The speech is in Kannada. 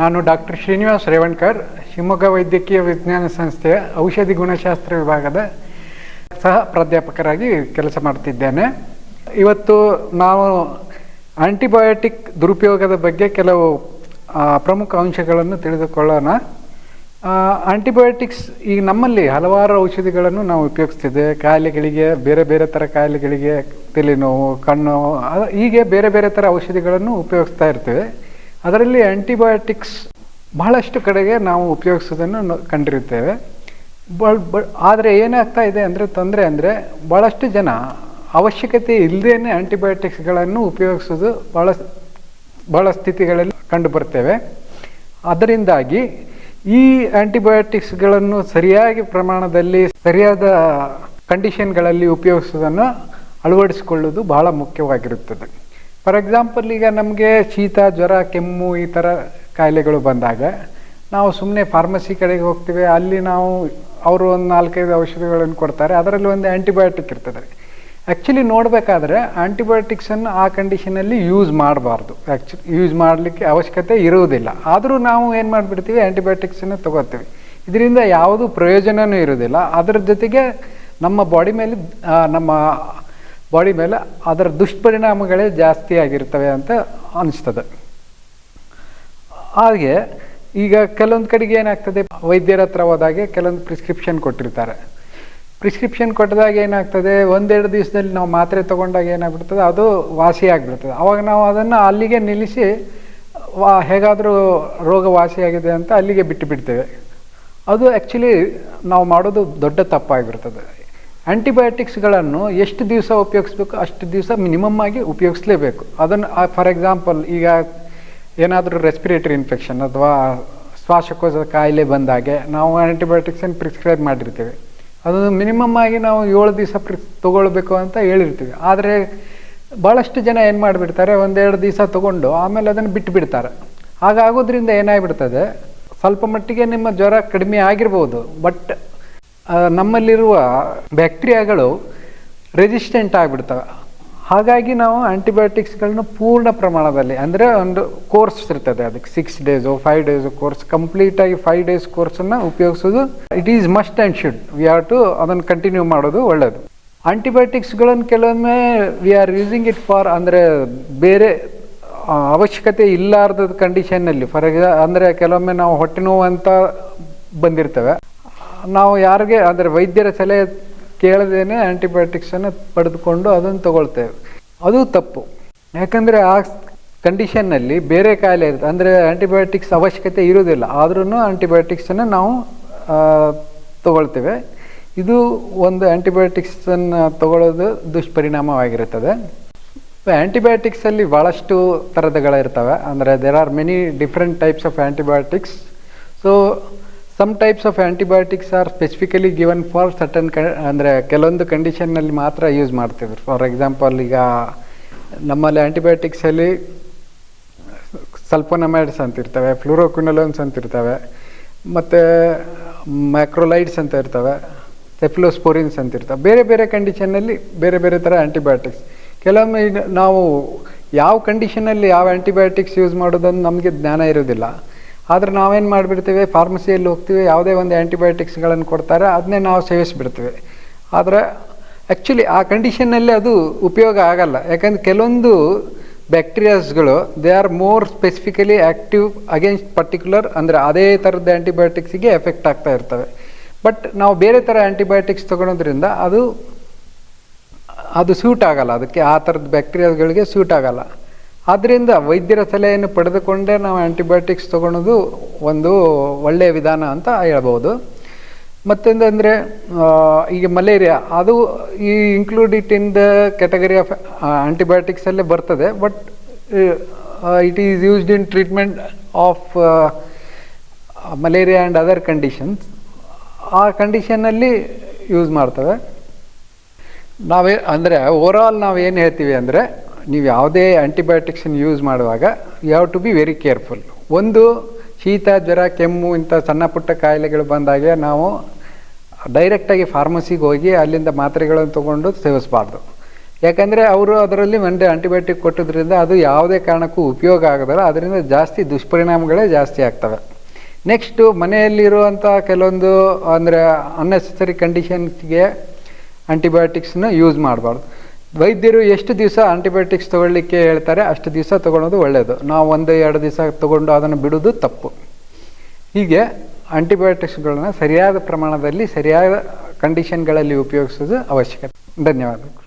ನಾನು ಡಾಕ್ಟರ್ ಶ್ರೀನಿವಾಸ್ ರೇವಣ್ಕರ್, ಶಿವಮೊಗ್ಗ ವೈದ್ಯಕೀಯ ವಿಜ್ಞಾನ ಸಂಸ್ಥೆಯ ಔಷಧಿ ಗುಣಶಾಸ್ತ್ರ ವಿಭಾಗದ ಸಹ ಪ್ರಾಧ್ಯಾಪಕರಾಗಿ ಕೆಲಸ ಮಾಡ್ತಿದ್ದೇನೆ. ಇವತ್ತು ನಾವು ಆಂಟಿಬಯೋಟಿಕ್ ದುರುಪಯೋಗದ ಬಗ್ಗೆ ಕೆಲವು ಪ್ರಮುಖ ಅಂಶಗಳನ್ನು ತಿಳಿದುಕೊಳ್ಳೋಣ. ಆಂಟಿಬಯೋಟಿಕ್ಸ್ ಈಗ ನಮ್ಮಲ್ಲಿ ಹಲವಾರು ಔಷಧಿಗಳನ್ನು ನಾವು ಉಪಯೋಗಿಸ್ತಿದ್ದೆ. ಕಾಯಿಲೆಗಳಿಗೆ, ಬೇರೆ ಬೇರೆ ಥರ ಕಾಯಿಲೆಗಳಿಗೆ, ತಲೆನೋವು, ಕಣ್ಣು ಹೀಗೆ ಬೇರೆ ಬೇರೆ ಥರ ಔಷಧಿಗಳನ್ನು ಉಪಯೋಗಿಸ್ತಾ ಇರ್ತೇವೆ. ಅದರಲ್ಲಿ ಆ್ಯಂಟಿಬಯೋಟಿಕ್ಸ್ ಬಹಳಷ್ಟು ಕಡೆಗೆ ನಾವು ಉಪಯೋಗಿಸೋದನ್ನು ಕಂಡಿರುತ್ತೇವೆ. ಬ ಆದರೆ ಏನಾಗ್ತಾ ಇದೆ ಅಂದರೆ, ತೊಂದರೆ ಅಂದರೆ ಭಾಳಷ್ಟು ಜನ ಅವಶ್ಯಕತೆ ಇಲ್ಲದೇ ಆಂಟಿಬಯೋಟಿಕ್ಸ್ಗಳನ್ನು ಉಪಯೋಗಿಸೋದು ಭಾಳ ಭಾಳ ಸ್ಥಿತಿಗಳಲ್ಲಿ ಕಂಡು ಬರ್ತೇವೆ ಅದರಿಂದಾಗಿ ಈ ಆ್ಯಂಟಿಬಯೋಟಿಕ್ಸ್ಗಳನ್ನು ಸರಿಯಾಗಿ ಪ್ರಮಾಣದಲ್ಲಿ ಸರಿಯಾದ ಕಂಡೀಷನ್ಗಳಲ್ಲಿ ಉಪಯೋಗಿಸೋದನ್ನು ಅಳವಡಿಸಿಕೊಳ್ಳೋದು ಬಹಳ ಮುಖ್ಯವಾಗಿರುತ್ತದೆ. ಫಾರ್ ಎಕ್ಸಾಂಪಲ್, ಈಗ ನಮಗೆ ಶೀತ, ಜ್ವರ, ಕೆಮ್ಮು ಈ ಥರ ಕಾಯಿಲೆಗಳು ಬಂದಾಗ ನಾವು ಸುಮ್ಮನೆ ಫಾರ್ಮಸಿ ಕಡೆಗೆ ಹೋಗ್ತೀವಿ, ಅಲ್ಲಿ ನಾವು ಅವರು ಒಂದು ನಾಲ್ಕೈದು ಔಷಧಿಗಳನ್ನು ಕೊಡ್ತಾರೆ, ಅದರಲ್ಲಿ ಒಂದು ಆ್ಯಂಟಿಬಯೋಟಿಕ್ ಇರ್ತದೆ. ಆ್ಯಕ್ಚುಲಿ ನೋಡಬೇಕಾದ್ರೆ ಆ್ಯಂಟಿಬಯೋಟಿಕ್ಸನ್ನು ಆ ಕಂಡೀಷನಲ್ಲಿ ಯೂಸ್ ಮಾಡಬಾರ್ದು. ಆ್ಯಕ್ಚುಲಿ ಯೂಸ್ ಮಾಡಲಿಕ್ಕೆ ಅವಶ್ಯಕತೆ ಇರುವುದಿಲ್ಲ. ಆದರೂ ನಾವು ಏನು ಮಾಡಿಬಿಡ್ತೀವಿ? ಆ್ಯಂಟಿಬಯೋಟಿಕ್ಸನ್ನು ತಗೋತೀವಿ ಇದರಿಂದ ಯಾವುದೂ ಪ್ರಯೋಜನವೂ ಇರೋದಿಲ್ಲ ಅದರ ಜೊತೆಗೆ ನಮ್ಮ ಬಾಡಿ ಮೇಲೆ ನಮ್ಮ ಬಾಡಿ ಮೇಲೆ ಅದರ ದುಷ್ಪರಿಣಾಮಗಳೇ ಜಾಸ್ತಿ ಆಗಿರ್ತವೆ ಅಂತ ಅನಿಸ್ತದೆ. ಹಾಗೆ ಈಗ ಕೆಲವೊಂದು ಕಡೆಗೆ ಏನಾಗ್ತದೆ? ವೈದ್ಯರ ಹತ್ರ ಹೋದಾಗೆ ಕೆಲವೊಂದು ಪ್ರಿಸ್ಕ್ರಿಪ್ಷನ್ ಕೊಟ್ಟಿರ್ತಾರೆ. ಪ್ರಿಸ್ಕ್ರಿಪ್ಷನ್ ಕೊಟ್ಟದಾಗ ಏನಾಗ್ತದೆ? ಒಂದೆರಡು ದಿವಸದಲ್ಲಿ ನಾವು ಮಾತ್ರೆ ತೊಗೊಂಡಾಗ ಏನಾಗ್ಬಿಡ್ತದೆ? ಅದು ವಾಸಿ ಆಗಿಬಿಡ್ತದೆ ಅವಾಗ ನಾವು ಅದನ್ನು ಅಲ್ಲಿಗೆ ನಿಲ್ಲಿಸಿ, ವಾ, ಹೇಗಾದರೂ ರೋಗ ವಾಸಿಯಾಗಿದೆ ಅಂತ ಅಲ್ಲಿಗೆ ಬಿಟ್ಟು ಬಿಡ್ತೇವೆ. ಅದು ಆ್ಯಕ್ಚುಲಿ ನಾವು ಮಾಡೋದು ದೊಡ್ಡ ತಪ್ಪಾಗಿಬಿಡ್ತದೆ ಆ್ಯಂಟಿಬಯೋಟಿಕ್ಸ್ಗಳನ್ನು ಎಷ್ಟು ದಿವಸ ಉಪಯೋಗಿಸ್ಬೇಕು, ಅಷ್ಟು ದಿವಸ ಮಿನಿಮಮ್ ಆಗಿ ಉಪಯೋಗಿಸ್ಲೇಬೇಕು. ಅದನ್ನು ಫಾರ್ ಎಕ್ಸಾಂಪಲ್ ಈಗ ಏನಾದರೂ ರೆಸ್ಪಿರೇಟರಿ ಇನ್ಫೆಕ್ಷನ್ ಅಥವಾ ಶ್ವಾಸಕೋಶದ ಕಾಯಿಲೆ ಬಂದಾಗೆ ನಾವು ಆ್ಯಂಟಿಬಯೋಟಿಕ್ಸನ್ನು ಪ್ರಿಸ್ಕ್ರೈಬ್ ಮಾಡಿರ್ತೀವಿ. ಅದು ಮಿನಿಮಮ್ ಆಗಿ ನಾವು ಏಳು ದಿವಸ ಪ್ರಿ, ತೊಗೊಳ್ಬೇಕು ಅಂತ ಹೇಳಿರ್ತೀವಿ. ಆದರೆ ಭಾಳಷ್ಟು ಜನ ಏನು ಮಾಡಿಬಿಡ್ತಾರೆ, ಒಂದೆರಡು ದಿವಸ ತೊಗೊಂಡು ಆಮೇಲೆ ಅದನ್ನು ಬಿಟ್ಟು ಬಿಡ್ತಾರೆ ಹಾಗಾಗೋದ್ರಿಂದ ಏನಾಗ್ಬಿಡ್ತದೆ, ಸ್ವಲ್ಪ ಮಟ್ಟಿಗೆ ನಿಮ್ಮ ಜ್ವರ ಕಡಿಮೆ ಆಗಿರ್ಬೋದು ಬಟ್ ನಮ್ಮಲ್ಲಿರುವ ಬ್ಯಾಕ್ಟೀರಿಯಾಗಳು ರೆಸಿಸ್ಟೆಂಟ್ ಆಗಿಬಿಡ್ತವೆ. ಹಾಗಾಗಿ ನಾವು ಆಂಟಿಬಯೋಟಿಕ್ಸ್ಗಳನ್ನ ಪೂರ್ಣ ಪ್ರಮಾಣದಲ್ಲಿ ಅಂದರೆ ಒಂದು ಕೋರ್ಸ್ ಇರ್ತದೆ ಅದಕ್ಕೆ six days five days course ಕಂಪ್ಲೀಟಾಗಿ ಫೈವ್ ಡೇಸ್ ಕೋರ್ಸನ್ನು ಉಪಯೋಗಿಸೋದು it is must and should we have to ಅದನ್ನು ಕಂಟಿನ್ಯೂ ಮಾಡೋದು ಒಳ್ಳೆಯದು ಆ್ಯಂಟಿಬಯೋಟಿಕ್ಸ್ಗಳನ್ನು ಕೆಲವೊಮ್ಮೆ we are using it for ಅಂದರೆ ಬೇರೆ ಅವಶ್ಯಕತೆ ಇಲ್ಲಾರ್ದ ಕಂಡೀಷನ್ನಲ್ಲಿ ಫಾರ್ ಎಕ್ಸಾ ಅಂದರೆ ಕೆಲವೊಮ್ಮೆ ನಾವು ಹೊಟ್ಟೆ ನೋವು ಅಂತ ಬಂದಿರ್ತೇವೆ. ನಾವು ಯಾರಿಗೆ, ಅಂದರೆ ವೈದ್ಯರ ಸಲಹೆ ಕೇಳದೇನೆ ಆ್ಯಂಟಿಬಯೋಟಿಕ್ಸನ್ನು ಪಡೆದುಕೊಂಡು ಅದನ್ನು ತಗೊಳ್ತೇವೆ. ಅದು ತಪ್ಪು. ಯಾಕಂದರೆ ಆ ಕಂಡೀಷನ್ನಲ್ಲಿ ಬೇರೆ ಕಾಯಿಲೆ ಇರುತ್ತೆ. ಅಂದರೆ ಆ್ಯಂಟಿಬಯೋಟಿಕ್ಸ್ ಅವಶ್ಯಕತೆ ಇರೋದಿಲ್ಲ ಆದ್ರೂ ಆ್ಯಂಟಿಬಯೋಟಿಕ್ಸನ್ನು ನಾವು ತಗೊಳ್ತೇವೆ. ಇದು ಒಂದು ಆ್ಯಂಟಿಬಯೋಟಿಕ್ಸನ್ನು ತಗೊಳ್ಳೋದು ದುಷ್ಪರಿಣಾಮವಾಗಿರುತ್ತದೆ. ಆ್ಯಂಟಿಬಯೋಟಿಕ್ಸಲ್ಲಿ ಭಾಳಷ್ಟು ಥರದಗಳಿರ್ತವೆ ಅಂದರೆ there are many different types of antibiotics so some types of antibiotics are specifically given for certain ಕ ಅಂದರೆ ಕೆಲವೊಂದು ಕಂಡೀಷನ್ನಲ್ಲಿ ಮಾತ್ರ ಯೂಸ್ ಮಾಡ್ತಿದ್ರು. ಫಾರ್ ಎಕ್ಸಾಂಪಲ್ ಈಗ ನಮ್ಮಲ್ಲಿ ಆ್ಯಂಟಿಬಯೋಟಿಕ್ಸಲ್ಲಿ ಸಲ್ಫೋನಮೈಡ್ಸ್ ಅಂತ ಇರ್ತವೆ ಫ್ಲೂರೋಕ್ವಿನಲೋನ್ಸ್ ಅಂತ ಇರ್ತವೆ, ಮತ್ತು ಮ್ಯಾಕ್ರೋಲೈಡ್ಸ್ ಅಂತ ಇರ್ತವೆ ಸೆಫ್ಲೋಸ್ಪೋರಿನ್ಸ್ ಅಂತ ಇರ್ತವೆ. ಬೇರೆ ಬೇರೆ ಕಂಡೀಷನ್ನಲ್ಲಿ ಬೇರೆ ಬೇರೆ ಥರ ಆ್ಯಂಟಿಬಯೋಟಿಕ್ಸ್ ಕೆಲವೊಮ್ಮೆ ನಾವು ಯಾವ ಕಂಡೀಷನಲ್ಲಿ ಯಾವ ಆ್ಯಂಟಿಬಯೋಟಿಕ್ಸ್ ಯೂಸ್ ಮಾಡೋದನ್ನು ನಮಗೆ ಜ್ಞಾನ ಇರೋದಿಲ್ಲ ಆದರೆ ನಾವೇನು ಮಾಡಿಬಿಡ್ತೀವಿ? ಫಾರ್ಮಸಿಯಲ್ಲಿ ಹೋಗ್ತೀವಿ, ಯಾವುದೇ ಒಂದು ಆ್ಯಂಟಿಬಯೋಟಿಕ್ಸ್ಗಳನ್ನು ಕೊಡ್ತಾರೆ ಅದನ್ನೇ ನಾವು ಸೇವಿಸಿಬಿಡ್ತೀವಿ. ಆದರೆ ಆ್ಯಕ್ಚುಲಿ ಆ ಕಂಡೀಷನ್ನಲ್ಲಿ ಅದು ಉಪಯೋಗ ಆಗಲ್ಲ. ಯಾಕಂದ್ರೆ ಕೆಲವೊಂದು ಬ್ಯಾಕ್ಟೀರಿಯಾಸ್ಗಳು they are more specifically active against particular ಅಂದರೆ ಅದೇ ಥರದ ಆ್ಯಂಟಿಬಯೋಟಿಕ್ಸಿಗೆ ಎಫೆಕ್ಟ್ ಆಗ್ತಾ ಇರ್ತವೆ. ಬಟ್ ನಾವು ಬೇರೆ ಥರ ಆ್ಯಂಟಿಬಯೋಟಿಕ್ಸ್ ತೊಗೊಳೋದ್ರಿಂದ ಅದು ಅದು ಸೂಟ್ ಆಗಲ್ಲ. ಅದಕ್ಕೆ ಆ ಥರದ ಬ್ಯಾಕ್ಟೀರಿಯಾಗಳಿಗೆ ಸೂಟ್ ಆಗಲ್ಲ. ಆದ್ದರಿಂದ ವೈದ್ಯರ ಸಲಹೆಯನ್ನು ಪಡೆದುಕೊಂಡೇ ನಾವು ಆ್ಯಂಟಿಬಯೋಟಿಕ್ಸ್ ತೊಗೊಳೋದು ಒಂದು ಒಳ್ಳೆಯ ವಿಧಾನ ಅಂತ ಹೇಳ್ಬೋದು. ಮತ್ತೊಂದು ಅಂದರೆ ಈಗ ಮಲೇರಿಯಾ, ಅದು ಈ include it in the category of ಆ್ಯಂಟಿಬಯೋಟಿಕ್ಸಲ್ಲೇ ಬರ್ತದೆ but it is used in treatment of malaria and other conditions ಆ ಕಂಡೀಷನ್ನಲ್ಲಿ ಯೂಸ್ ಮಾಡ್ತವೆ. ನಾವೇ, ಅಂದರೆ ಓವರಾಲ್ ನಾವು ಏನು ಹೇಳ್ತೀವಿ ಅಂದರೆ ನೀವು ಯಾವುದೇ ಆ್ಯಂಟಿಬಯೋಟಿಕ್ಸನ್ನು ಯೂಸ್ ಮಾಡುವಾಗ you have to be very careful ಒಂದು, ಶೀತ, ಜ್ವರ, ಕೆಮ್ಮು, ಇಂಥ ಸಣ್ಣ ಪುಟ್ಟ ಕಾಯಿಲೆಗಳು ಬಂದಾಗೆ ನಾವು ಡೈರೆಕ್ಟಾಗಿ ಫಾರ್ಮಸಿಗೆ ಹೋಗಿ ಅಲ್ಲಿಂದ ಮಾತ್ರೆಗಳನ್ನು ತೊಗೊಂಡು ಸೇವಿಸಬಾರ್ದು. ಯಾಕಂದರೆ ಅವರು ಅದರಲ್ಲಿ ಒಂದೇ ಆಂಟಿಬಯೋಟಿಕ್ ಕೊಟ್ಟಿದ್ರಿಂದ ಅದು ಯಾವುದೇ ಕಾರಣಕ್ಕೂ ಉಪಯೋಗ ಆಗೋದಲ್ಲ, ಅದರಿಂದ ಜಾಸ್ತಿ ದುಷ್ಪರಿಣಾಮಗಳೇ ಜಾಸ್ತಿ ಆಗ್ತವೆ. ನೆಕ್ಸ್ಟು ಮನೆಯಲ್ಲಿರುವಂಥ ಕೆಲವೊಂದು, ಅಂದರೆ ಅನ್ನೆಸೆಸರಿ ಕಂಡೀಷನ್ಸ್ಗೆ ಆಂಟಿಬಯೋಟಿಕ್ಸ್ನ ಯೂಸ್ ಮಾಡಬಾರ್ದು. ವೈದ್ಯರು ಎಷ್ಟು ದಿವಸ ಆಂಟಿಬಯೋಟಿಕ್ಸ್ ತೊಗೊಳ್ಳಿಕ್ಕೆ ಹೇಳ್ತಾರೆ, ಅಷ್ಟು ದಿವಸ ತೊಗೊಳೋದು ಒಳ್ಳೆಯದು ನಾವು ಒಂದು ಎರಡು ದಿವಸ ತೊಗೊಂಡು ಅದನ್ನು ಬಿಡೋದು ತಪ್ಪು. ಹೀಗೆ ಆಂಟಿಬಯೋಟಿಕ್ಸ್ಗಳನ್ನ ಸರಿಯಾದ ಪ್ರಮಾಣದಲ್ಲಿ ಸರಿಯಾದ ಕಂಡೀಷನ್ಗಳಲ್ಲಿ ಉಪಯೋಗಿಸೋದು ಅವಶ್ಯಕತೆ ಧನ್ಯವಾದಗಳು.